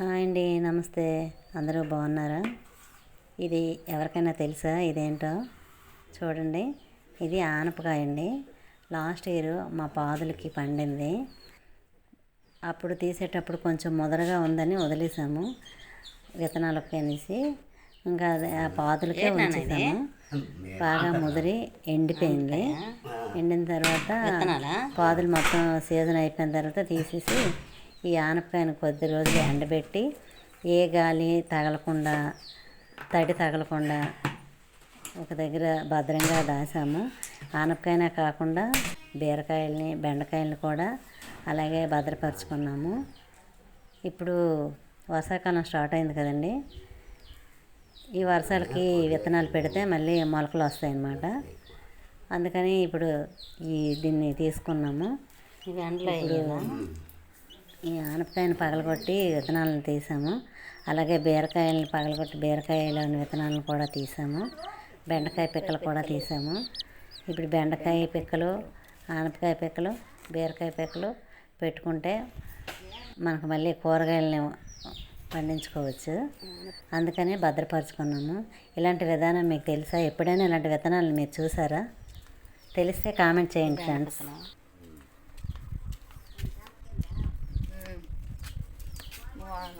Hi అండి నమస్తే. అందరూ బాగున్నారా? ఇది ఎవరికైనా తెలుసా? ఇదేంటో? చూడండి. ఇది ఆనపకాయ అండి. లాస్ట్ ఇయర్ మా పాదులకి పండింది. అప్పుడు తీసేటప్పుడు కొంచెం ముదరగా ఉందని వదిలేసాము. విత్తనాలకు అనేసి. ఇంకా అది ఆ పాదులకే ఉంచేసాము. బాగా ముదిరి ఎండిపోయింది. ఎండిన తర్వాత పాదులు మొత్తం సీజన్ అయిపోయిన తర్వాత తీసేసి ఈ ఆనపకాయను కొద్ది రోజులు ఎండబెట్టి ఏ గాలి తగలకుండా తడి తగలకుండా ఒక దగ్గర భద్రంగా దాసాము. ఆనపకాయనే కాకుండా బీరకాయల్ని బెండకాయల్ని కూడా అలాగే భద్రపరుచుకున్నాము. ఇప్పుడు వర్షాకాలం స్టార్ట్ అయింది కదండి. ఈ వర్షాలకి విత్తనాలు పెడితే మళ్ళీ మొలకలు వస్తాయి అన్నమాట అందుకని ఇప్పుడు ఈ దీన్ని తీసుకున్నాము. ఇవి ఎండలో ఈ ఆనపకాయని పగలగొట్టి విత్తనాలను తీసాము. అలాగే బీరకాయలను పగలగొట్టి బీరకాయలోని విత్తనాలను కూడా తీసాము. బెండకాయ పిక్కలు కూడా తీసాము. ఇప్పుడు బెండకాయ పిక్కలు ఆనపకాయ పిక్కలు బీరకాయ పిక్కలు పెట్టుకుంటే మనకు మళ్ళీ కూరగాయలని పండించుకోవచ్చు. అందుకని భద్రపరుచుకున్నాము. ఇలాంటి విధానం మీకు తెలుసా? ఎప్పుడైనా ఇలాంటి విత్తనాలను మీరు చూసారా? తెలిస్తే కామెంట్ చేయండి ఫ్రెండ్స్. 啊